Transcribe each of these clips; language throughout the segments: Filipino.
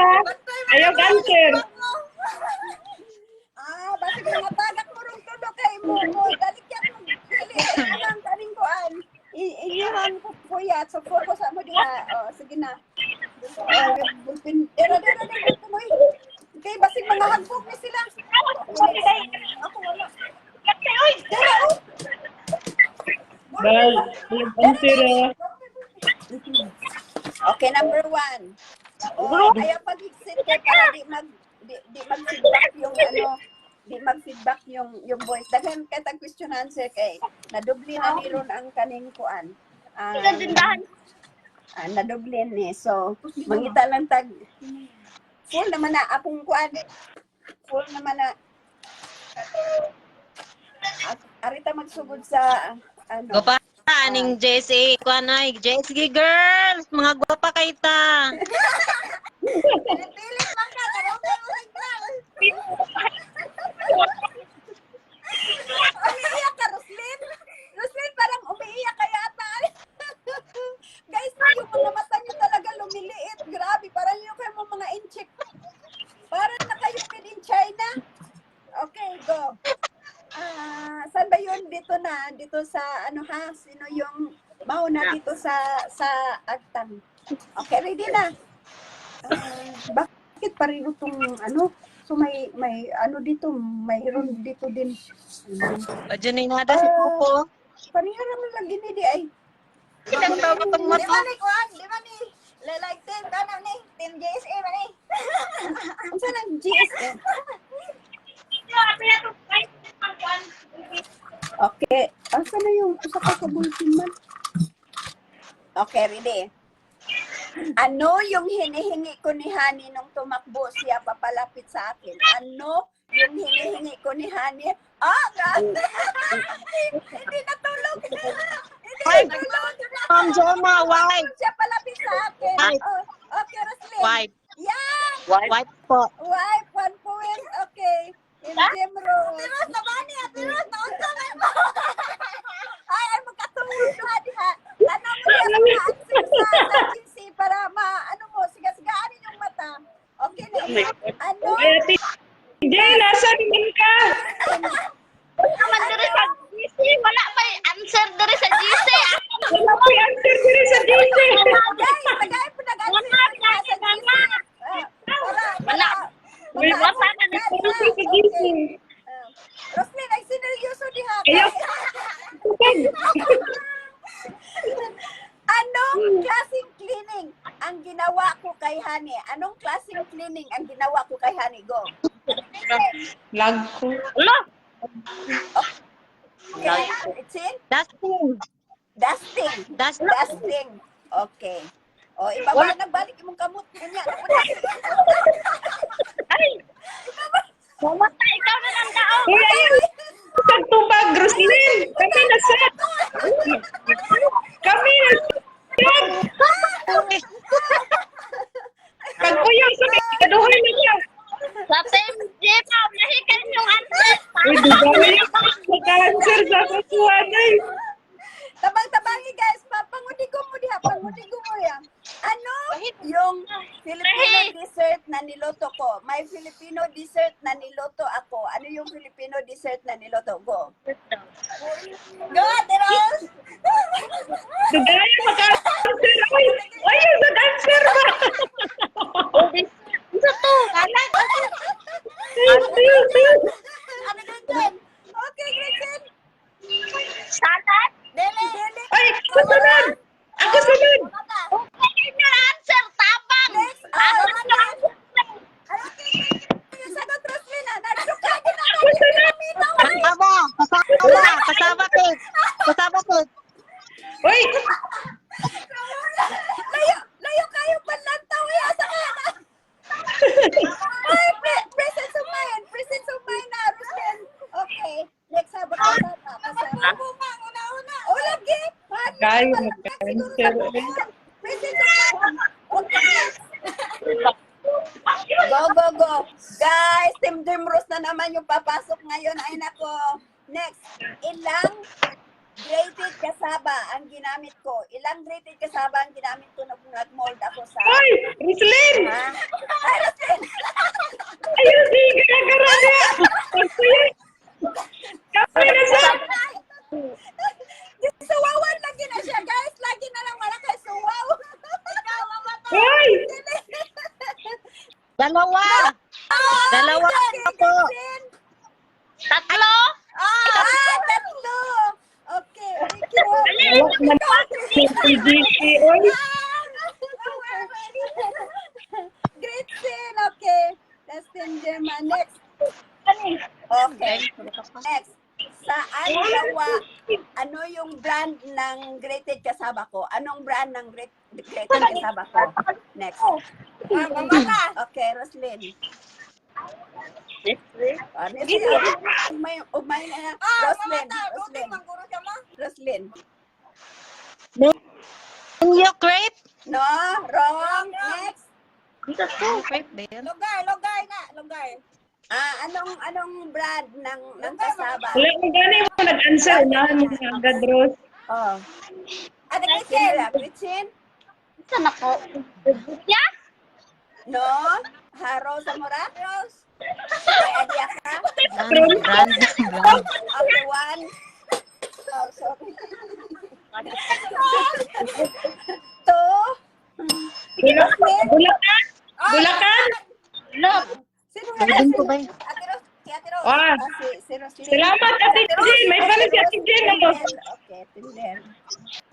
ha. Ayaw answer. Ah, basta kung matagak mo rin tulo kay mo mo. Dali kaya mo. Dili, ang kaling ko an. Iyuhan ko po ya. So, ko sa mo diha. Oh, sige na. Oh, bulpin. Dera, dera, dera. Tuloy. Okay, basig mga hagbog ni sila. Ako wala. Dera, oh. Ayaw answer ha. Okay, number one. Oh, ayaw pag-exit kay para di mag di, di mag-feedback yung ano, di mag-feedback yung yung voice. Daghan kay tag question answer kay nadubli na ni ron ang kaning kuan. Ah, ah, nadubli ni. So, mangita lang tag full naman na akong kuan. Full naman na arita magsugod sa ano. Gwapa aning Jessie, kuan ay Jessie girls, mga gwapa kay ta. Pilit lang ka, karong lang. Umiiyak ka, Roslyn? Roslyn, parang umiiyak ka yata. Guys, yung mga mata niyo talaga lumiliit. Grabe, parang yung kayo mga incheck. Parang na kayo in China. Okay, go. Ah, saan ba yun? Dito na, dito sa ano ha? Sino yung mauna dito sa sa Agtang? Okay, ready na. Ah, bakit pareho tong ano? So may may ano dito, mayroon dito din. Um, Adyan ay nada si Popo. pareho naman lang gini di ay. Kitang tawag ang Di mata. ba ni kuan? Di ba ni? Like team kana ni? Team JSA ba ni? Unsa nang GSA? Okay. Asa na yung usa ka kabulsin man? Okay, ready. Ano yung hinihingi ko ni Hani nung tumakbo siya papalapit sa akin? Ano yung hinihingi ko ni Hani? Ah, God! Hindi natulog! Hindi natulog! Ma'am Joma, wife. Siya palapit sa akin. Wife. Oh, okay, Roslyn. Wife. Yeah! Wife po. Wife, one point. Okay. Jim Rose. Ate Rose, nabani. Ate Rose, naunsa na mo. Ay, ay, magkatulog ka diha. Tanong mo sa sa GC para ma, ano mo, siga-sigaanin yung mata. Okay na. Ano? Ate, Jay, nasa naman ka? Naman diri sa GC, wala pa answer diri sa GC. Wala ko yung answer sa JC. Guys, tagay po nag-answer sa GC. Ah, para- wasa na Guys, Wala Lag ko. Lo, Okay. It's in? Dustin. Dusting. Dustin. Dusting. Niloto ko? May Filipino dessert na niloto ako. Ano yung Filipino dessert na niloto? Go. Go, Teros! Dugay Pero, Go, go, go. Guys, Team Dimrose na naman yung papasok ngayon. Ay nako. Next, ilang grated kasaba ang ginamit ko? Ilang grated kasaba ang ginamit ko nung nag-mold ako sa... Ay! Roslyn! Ha? Ay, Roslyn! Ay, Roslyn! Gagaraga! Roslyn! Kami na sa... Gisuwawan lagi na siya, guys. Lagi na lang wala kay suwaw. Hoy! Dalawa! Dalawa po. Tatlo? Ah, ah, tatlo. Okay, thank you. Wala naman pa. Oy. Great scene, okay. Destin Gemma, next. Okay, next. Sa Alawa, ano yung brand ng grated kasaba ko? Anong brand ng grat- grated kasaba ko? Next. Ah, mama ka. Okay, Roslyn. Ano siya? Umay, umay na. Roslyn. Roslyn. Roslyn. New crepe. No, wrong. Next. New crepe ba yan? Lugar, lugar na, lugar. Ah, anong anong brand ng ng kasaba? wala kung gano'n mo nag-answer. Na agad, Rose. Oh. Ano Gretchen? Gretchen? Saan ako? Yeah? No? Haro Zamora? Rose? May idea ka? Brand, brand, brand. Okay, one. Oh, sorry. Two. Bulacan? Bulacan? Look. Sino Pwedeng ko ba yun? Ate Rose? Si Ate Rose? Ah. si, si Roslyn. Salamat, Ate Jen. May pala si Ate Jen. Ano? Okay, Tinder.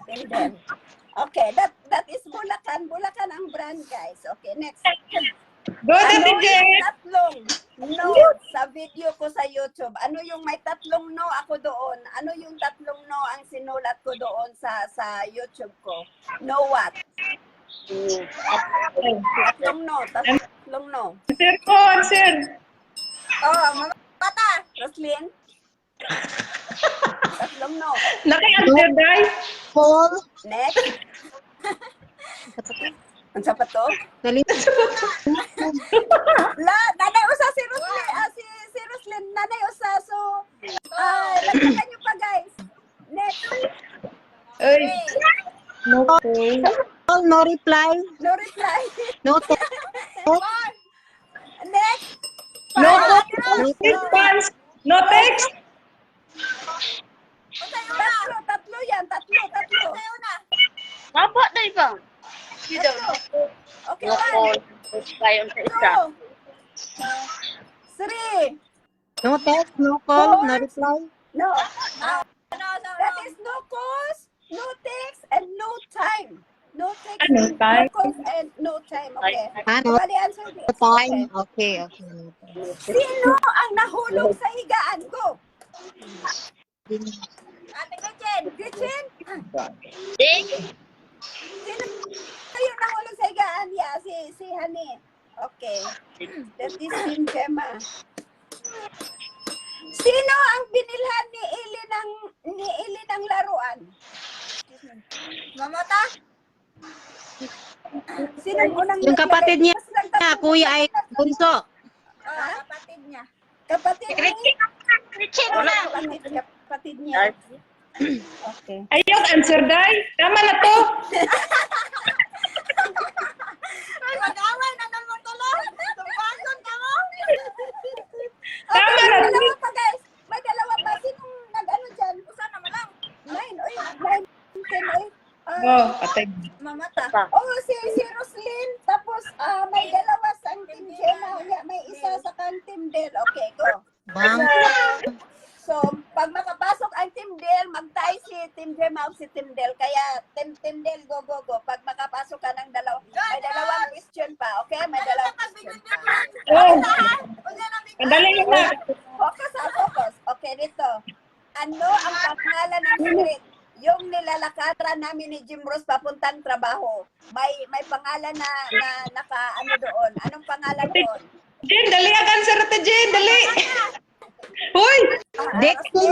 Tinder. Okay, that that is Bulacan. Bulacan ang brand, guys. Okay, next. Go, Ate Ano Jen. tatlong no sa video ko sa YouTube? Ano yung may tatlong no ako doon? Ano yung tatlong no ang sinulat ko doon sa sa YouTube ko? No what? Tatlong no, tatlong no. Answer ko, answer. Oh, mata. Roslyn? Tatlong no. Naki-answer, guys. Paul. Next. Ang sapat to? Dali. La, nanay usa si Roslyn, ah, si, si Roslyn, nanay usa, so, ah, lagyan nyo pa guys. Next, Ay. No call. No reply. no reply. No text. Next, No. Response. No text. tatlo, tatlo yan, tatlo, tatlo. Baba na iba. Tatlo. Okay, Loko. one, Kayo sa isa. two, three, No text, no call, no reply. no. Ah, that is no calls, no text, and no time. No text, Ah, no time. and no time. Okay. Ah, no Bali, answer this. time. Okay. Okay, okay. Sino ang nahulog sa higaan ko? Ate Gretchen. Gretchen? Ding. Sino kayo nahulog sa higaan? Yeah, si, si Hani. Okay. That is Team Gemma. Sino ang binilhan ni Ili ng ni Ili ng laruan? Mamata? Sino ang unang Yung kapatid niya, nagtatlo- kuya ay bunso. Ah, kapatid niya. Kapatid niya. Richard Wala. Kapatid niya. Kapatid niya. Okay. Ayaw, answer, day. Tama na to. Ay, mag-away na naman tulo. Tumpason ka mo. Tama Okay, na. may dalawa pa guys. May dalawa pa. Sinong nag-ano dyan? Usa naman lang. Nine. Oy, nine. Ten. Oy. Ah, Oh, patay. mamata. Oh, si, si Roslyn. Tapos, ah, may dalawa sa Team Jenna. Yeah, may isa sa kang Team Del. Okay, go. Bang. So, pag makapasok ang Team Del, mag-tie si Team Gemma o si Team Del. Kaya, Team, Team Del, go, go, go. Pag makapasok ka ng dalawa, may dalawang question pa, okay? May dalawang question pa. Oh, madali yun na. Focus ha, focus. Okay, dito. Ano ang pangalan ng street? Yung nilalakaran namin ni Jim Ross papuntang trabaho. May may pangalan na, na naka ano doon. Anong pangalan doon? Jen, dali ang answer, Ate Jen. Dali. Hoy! Dexter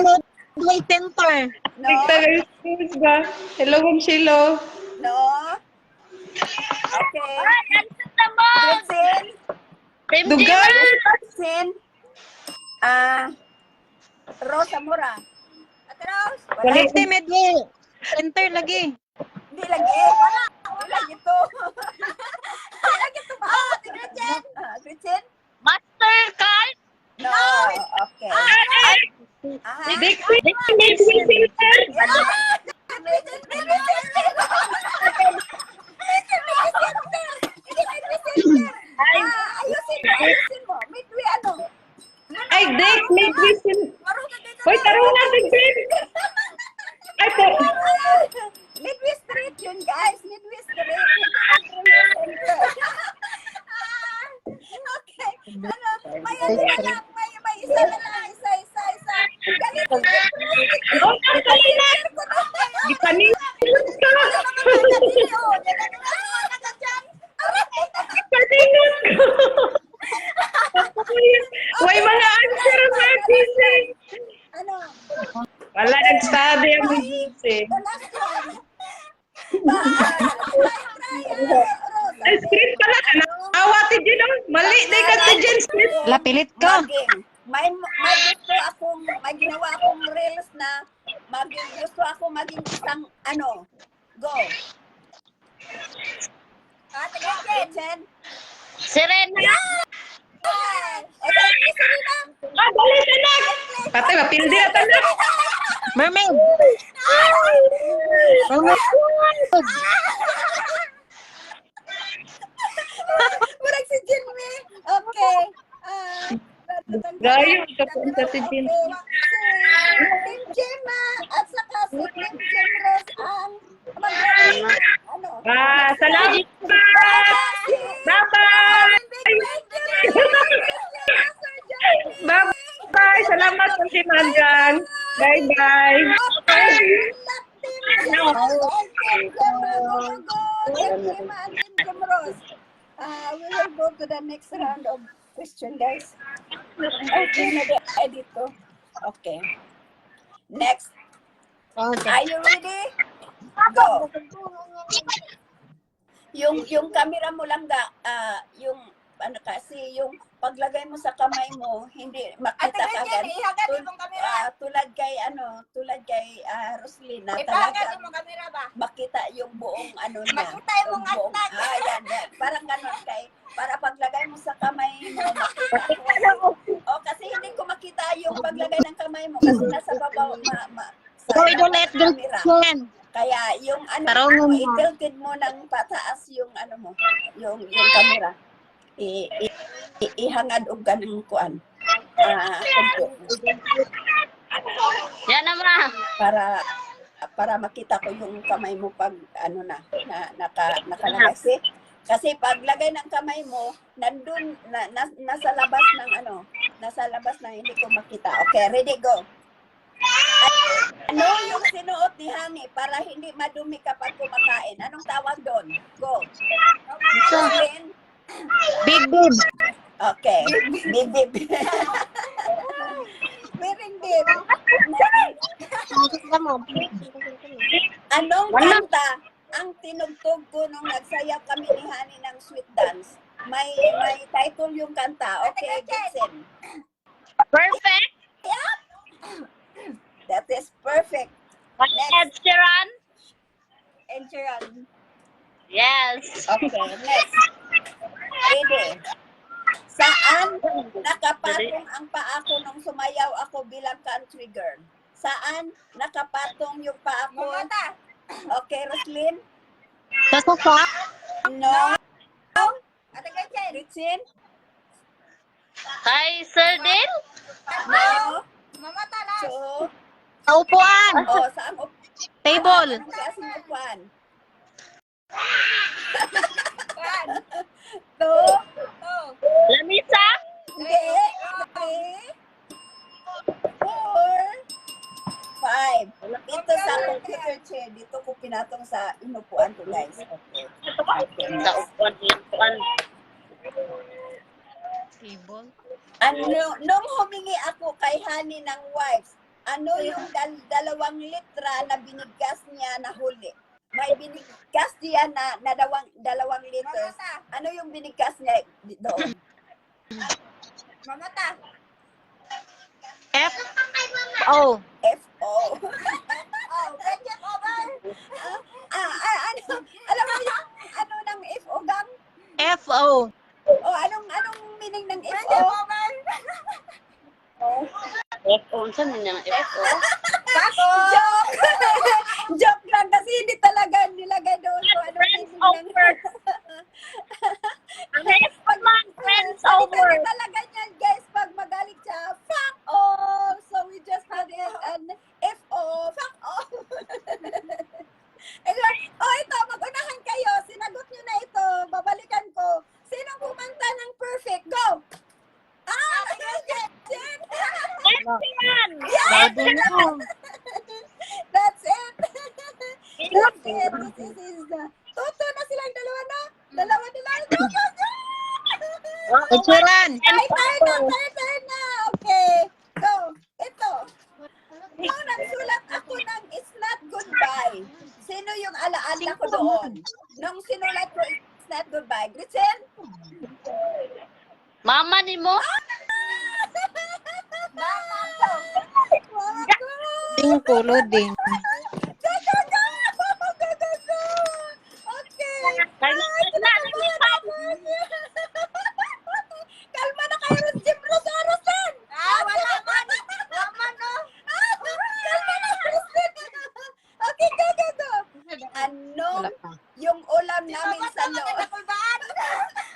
Medway Center. No? Victor Cruz ba? Hello, Ma'am Shilo. No? Okay. Answer naman. Christine? Team Dugan? Sin, ah, Rosa Mora. Rose? Wala. Dexter Medway Center lagi. Hindi lagi. Wala. Wala gito. Wala gito ba? Ah, Ate Gretchen. Ah, Gretchen? Mastercard. No. Okay. Aha. Dick, Dick, Dick, Dick, Yeah. Gretchen, Gretchen, Gretchen. Gretchen, Gretchen. Gretchen, Gretchen. Ah, ayusin Ayusin mo. Midway ano? Ay, Dick, may question. Hoy, taro na, Dick. Ay, po. Midway Street yun, guys. Midway Street. Okay. Ano, may ano lang. May, may isa na lang. Isa, isa, isa. Galit. Oh, ang kanina. Di pa ni. Kaninot ko. Way mga answer sa Disney. Ano? Wala nagsabi ang music. The last one. Ba- Ay, script pala. Awa ti Jen, oh. Mali, di ka ti Jen script. Lapilit ko. Maging. May, may gusto akong, may ginawa akong reels na maging, gusto ako maging isang, ano, go. Ate Gretchen. Serena. Okay, isa na. Ah, dali, tanak. Patay, mapildi na tanak. Mermaid. Mermaid. Murag si Jinmi. Okay. Ah, Gayo, kapunta si Jin. Okay. Si Team Gemma at saka si Team Gemros ang mag- ano? Ah, salamat. Bye-bye. Bye-bye. Salamat sa simandan. Bye-bye. Uh, we will go to the next round of question, guys. Okay, na-edit ko. Okay. Next. Are you ready? Go. Yung yung camera mo lang ga, ah, yung ano kasi yung paglagay mo sa kamay mo, hindi makita ka agad. Tul- ah, tulad kay ano, tulad kay ah, Roslyn na talaga kamera ba? makita yung buong ano niya. Makita yung mga buong, tag. ah, yan, yan. Parang ganun kay, para paglagay mo sa kamay mo, makita ko. O, kasi hindi ko makita yung paglagay ng kamay mo kasi nasa babaw, ma, ma, sa idulit, camera. Gretchen. Kaya yung ano mo, mo. i-tilted mo ng pataas yung ano mo, yung yung camera. I, i, i ihangad og ganung kuan. Konti. Yan naman. para para makita ko yung kamay mo pag ano na, na naka nakalagay kasi kasi paglagay ng kamay mo nandun na, na, nasa labas ng ano nasa labas ng hindi ko makita okay ready go ano yung sinuot ni Hani para hindi madumi kapag kumakain anong tawag doon go Lynn? Big bib. okay bibib Wearing bib. Anong kanta ang tinugtog ko nung nagsayaw kami ni Hani ng sweet dance? May may title yung kanta. Okay, Gibson. Perfect. That is perfect. Ed Sheeran. And Sharon. Yes. Okay, next. Ready. Saan nakapatong ang paa ko nung sumayaw ako bilang country girl? Saan nakapatong yung paa ko? Mamata. Okay, Roslyn? Sa sofa. No. Ate Gretchen. Ritsin? Kay Sir Dale. No. Mamata na. So, Sa upuan. oh, saan up? Table. Klaseng upuan? One. Two. Two. Lamisa. Hindi. Three. Four. Sa computer dito ko pinatong sa inupuan ko, guys. Okay. Sa upuan. upuan. Table. Ano, nung humingi ako kay Hani ng wipes, ano yung dal- dalawang litra na binigkas niya na huli? May binigkas niya na, na dawang, dalawang liters. Mamata. Ano yung binigkas niya doon? Mamata. F. O. F-O. Oh, Gretchen over. ah, ah, ano, alam mo yung, ano ng F-O gang? F. O. O anong, anong meaning ng Gretchen F-O? over. F.O. Saan mo niya F.O.? Bako. Joke! Joke lang kasi hindi talaga nilagay doon. So, ano friends over. Next pag mga friends over. talaga niyan guys pag magalit siya, fuck off. So we just had it an F-O, fuck off. Ayun, oh ito, mag-unahan kayo. Sinagot nyo na ito. Babalikan ko. Sino pumanta ng perfect? Go! Ah, yes, yes, yes. Yes, yes. Picturean. Tayo, tayo na, tayo, tayo na. Okay. So, ito. Nung nagsulat ako ng It's Not Goodbye, sino yung alaala ko doon? Nung sinulat ko It's Not Goodbye, Gretchen? Mama ni mo? Mama ko. Mama ko. Ding ko, loading. Go, go, go! Go, go, go, go, go! Okay. Kalma Ay, na, kinakabahan ako. Kalma na kayo, Jim Rosarosan! Ah, wala man. Wala no. Kalma na, Kristen! Okay, go, go, go! Ano Wala pa. yung ulam namin sa loob? Nakulbaan.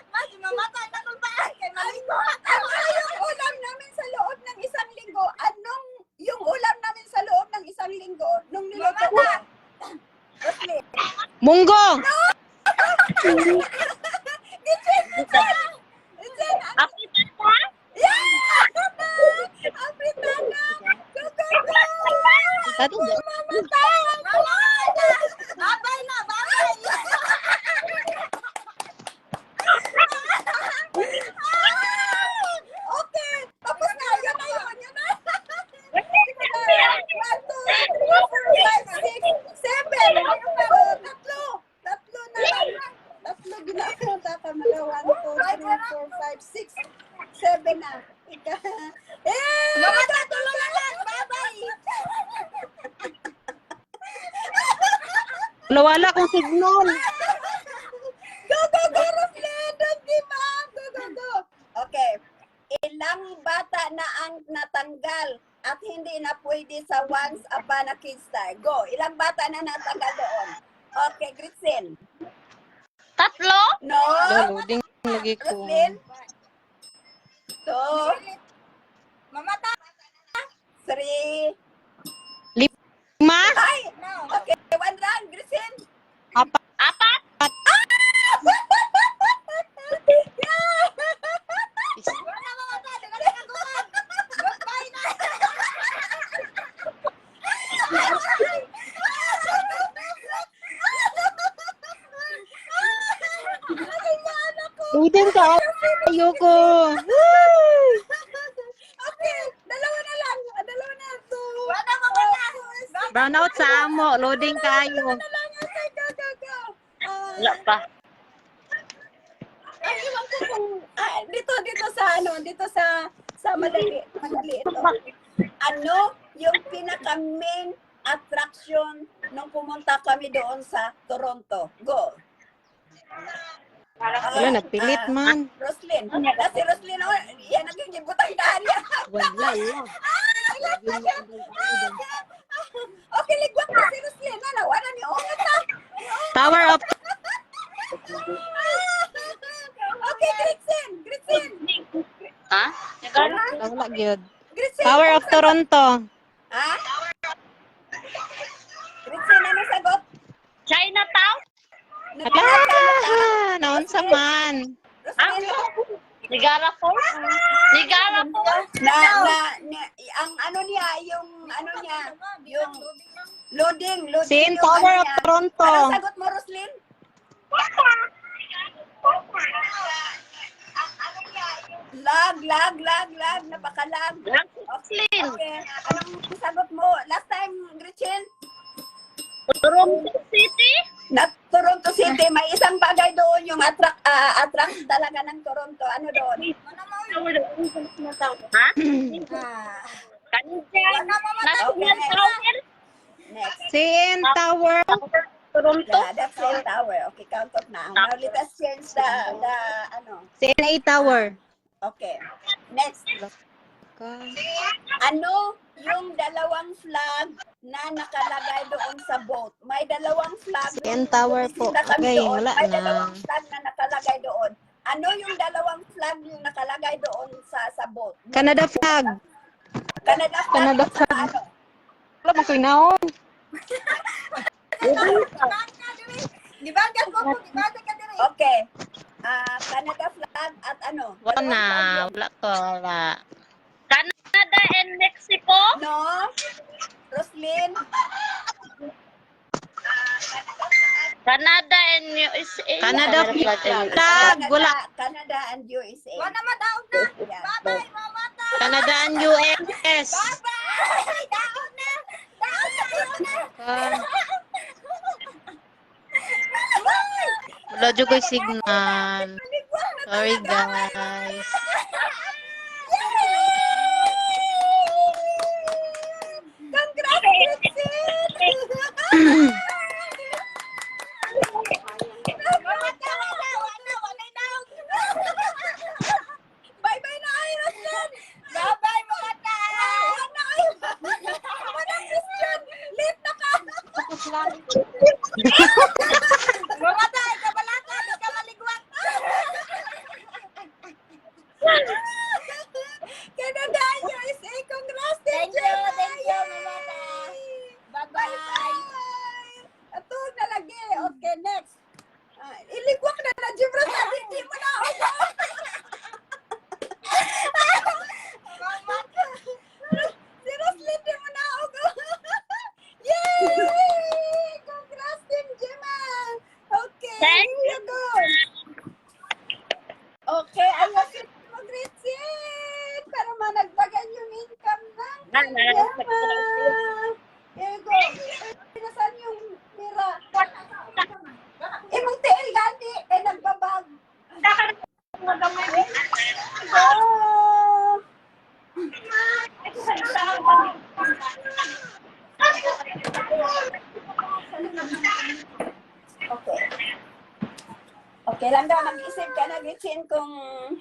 Mas mamatay na kulbaan. Kay malingo. Ano yung ulam namin sa loob ng isang linggo? Anong yung ulam namin sa loob ng isang linggo nung niluto ko? Roslyn. Munggo! Gitchen! Gitchen! Gitchen! ang- Afrita ka? Yeah! Africana! Go, go, go! Tadi ba? Mamatay! Babay na, babay. Okay! Tapos na! Yun na yun! Yun na! Sige na. One, two, three, four, five, six, seven! Oh, Tatlo! Tatlo na lang! Tatlo ginagawa tatamala. One, two, three, four, five, six, seven na. Ika. Eh! Mamatay tulungan lang. Babay. Wala, wala kong signal. Go, go, go! Don't give up! Go, go, go! Okay. Ilang bata na ang natanggal at hindi na pwede sa once upon a kids time? Go. Ilang bata na natanggal doon? Okay, Gretchen. Tatlo? No. Loading lagi ko. Roslyn. Two, Mamatay. three. Lima? Ay! No. Okay, one round, Gretchen. Apat? Apat? Wala mamatay. Dali ka tuwan. Goodbye na. Loading ka. Ayoko. Okay, dalawa na lang. Ah, Dalawa na. Two. Wala mamatay. Brown out sa amo. Loading Okay, go, go, go. Ah, Wala pa. Ay, iwan ko kung, ah, dito, dito sa ano, dito sa, sa madali, madali ito. Ano yung pinaka main attraction nung pumunta kami doon sa Toronto? Go. Wala, nagpilit man. Roslyn. Kasi Roslyn, oh, yan naging gibutang daan niya. Wala, wala. Okay, ligwak na si Roslyn. Ano, wala ni Ongat na. Tower of Okay, Gretchen. Gretchen. Ha? Wala, gyud. Tower of Toronto. Ha? Gretchen, ano sagot? Chinatown? Ala, naon sa man. Ah? Nigara Falls? Nigara Falls? na, na, na, ang ano niya, yung ano niya, yung loading, loading. Sin Tower ano of. Toronto. Anong sagot mo, Roslyn? Lag, lag, lag, lag, napakalag. Roslyn. Okay, anong sagot mo? Last time, Gretchen? Toronto City? Na Toronto City, may isang bagay doon yung attract, ah, talaga ng Toronto. Ano doon? Ha? Ah, Kanjan? National. Tower? next. Sin Tower. Toronto? Yeah, that's the tower. Okay, count off na. Now, let us change the, the, ano. Sin A Tower. Okay. Next. Ano yung dalawang flag na nakalagay doon sa boat? May dalawang flag. Sin Tower po. Okay, doon. wala May na. dalawang flag na nakalagay doon. Ano yung dalawang flag yung nakalagay doon sa sa boat? Canada flag. Canada flag. Canada flag. Ano? Wala mo ko'y naon. Di ba? Ko. Di ba? Okay. Ah, Canada flag at ano? Wala na. flag yun. Wala Canada and Mexico? No. Roslyn. Canada and USA. Canada tag wala. Canada and USA. Wala na madaog na. Babay mamata. Canada and US. Babay daog na. Na. Daog na. Ah. Wala jud ko'y signal. Sorry guys.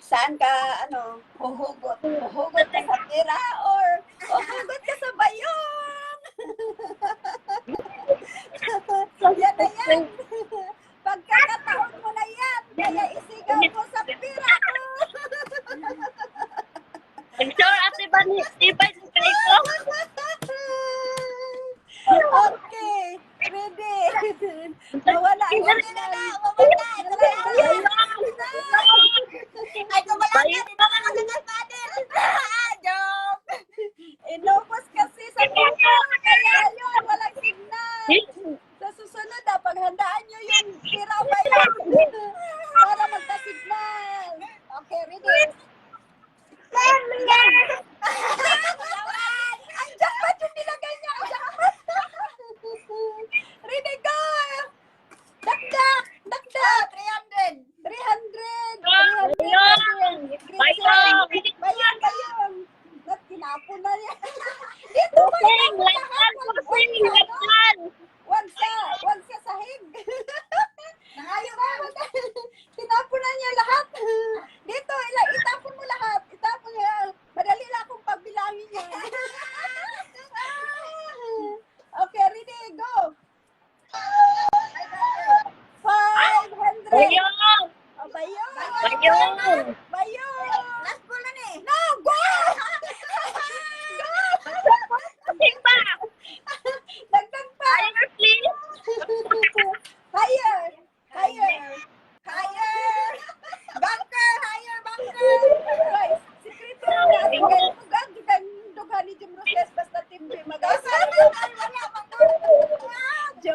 saan ka, ano, huhugot. Huhugot ka sa pera or huhugot ka sa bayon. yan na yan.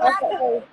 Okay.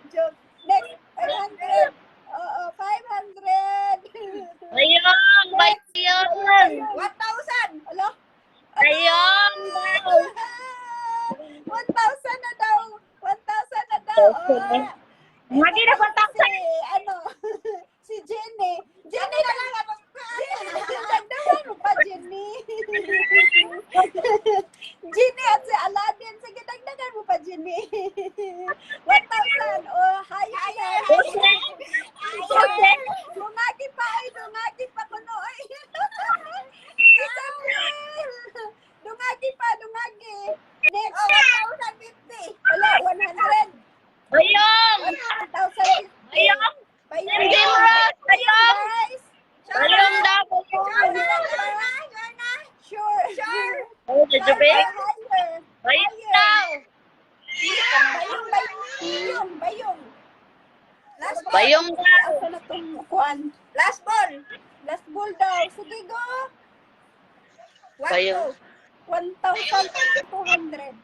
Jujube? Bayong daw! Bayong, bayong, bayong. Last ball. Bayong daw. Ako na itong kuhan. Last ball. Last ball daw. Sige go. One bayong. 1,200.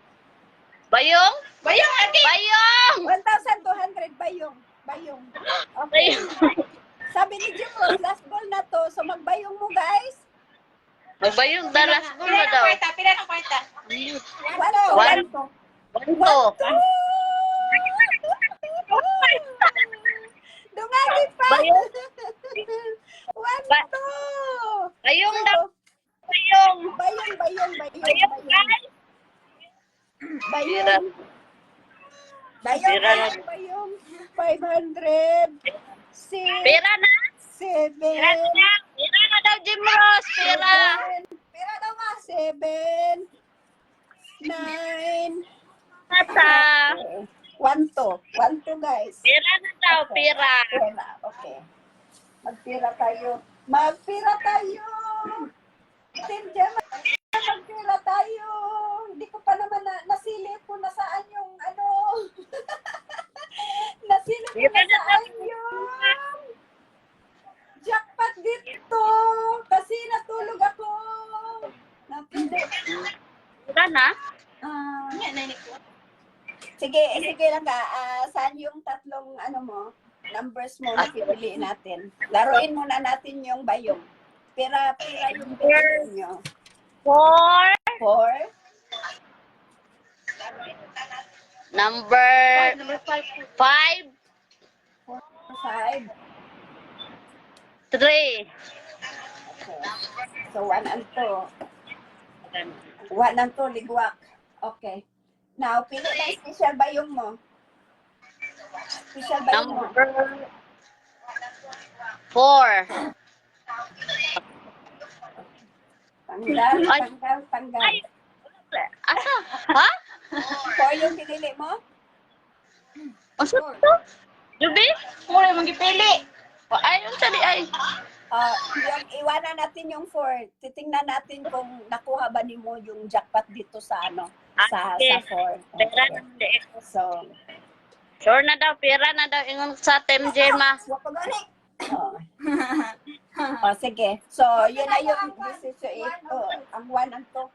Bayong? Bayong, Ate! Bayong! 1,200, bayong. Bayong. Okay. Bayong. Sabi ni Jimbo, last ball na to. So magbayong mo, guys. Magbayong dalas ko Pila na ng daw. kwarta? Pila ng kwarta? One. One. One. Banto. Dumagi pa. Bayong. One Ba- to. Bayong daw. Bayong. Bayong, bayong, bayong, Bayong, bayong. Bayong. Bayong, bayong, bayong. 500. Six. Pera na. Seven. Pera na. Pera. Pera daw nga. Seven. Nine. Tata. One to. One to guys. Pera na daw, pera. Pera. Okay. Magpira tayo. Magpira tayo. Team Gemma, magpira tayo. Hindi ko pa naman na, nasilip kung nasaan yung ano. nasilip ko nasaan yung jackpot dito. Kasi natulog ako. Napili. Pera na. Yan, nainig ko? sige, sige lang ka. Ah, saan yung tatlong ano mo? Numbers mo na pipiliin natin. Laruin muna natin yung bayong. Pira, pira yung pipiliin nyo. Four. Four, Number Number five. five. five. Three. So, one and two. One and two, ligwak. Okay. Now, pili na special bayong mo. Special bayong mo. Number four. Tanggal, tanggal, tanggal. Ay. Asa? Ha? Four yung pinili mo? Asa to? Jubi? Mura yung magipili. Ay, yung tali ay. Ah, yung iwanan natin yung four. Titingnan natin kung nakuha ba ni mo yung jackpot dito sa ano, sa Okay. sa four. Pera Okay. na di. So, Sure na daw, pera na daw ingon sa Team Jema. oh. oh, sige. So, yun na yung decision eight. Oh, ang one and two.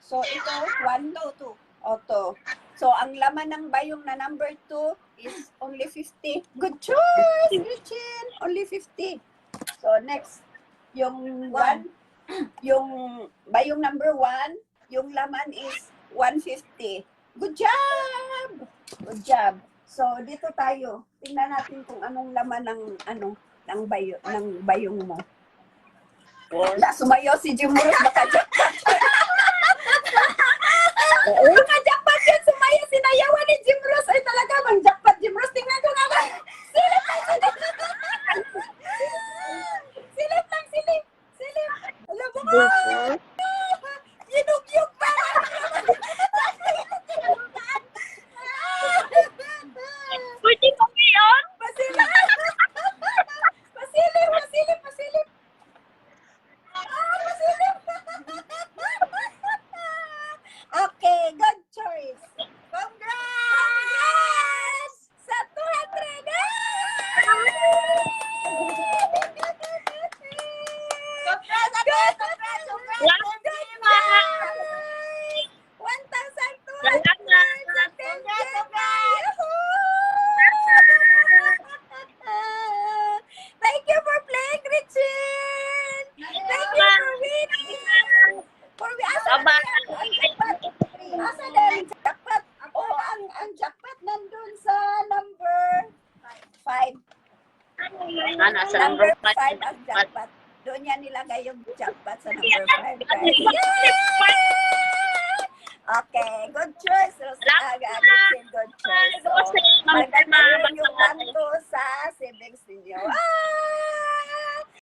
So, ito, one, two, two. O, two. So, ang laman ng bayong na number two is only 50. Good choice, Richin. Only 50. So, next, yung one, yung bayong number one, yung laman is 150. Good job! Good job. So, dito tayo. Tingnan natin kung anong laman ng ano ng bayo ng bayong mo. Wala, sumayo si Jim Morris baka jackpot yan, sumayo sinayawan ni Jim Ross. Ay talaga bang jackpot Jim Ross? Tingnan ko nga ba. Silip lang, silip. silip lang, silip. Silip. Alam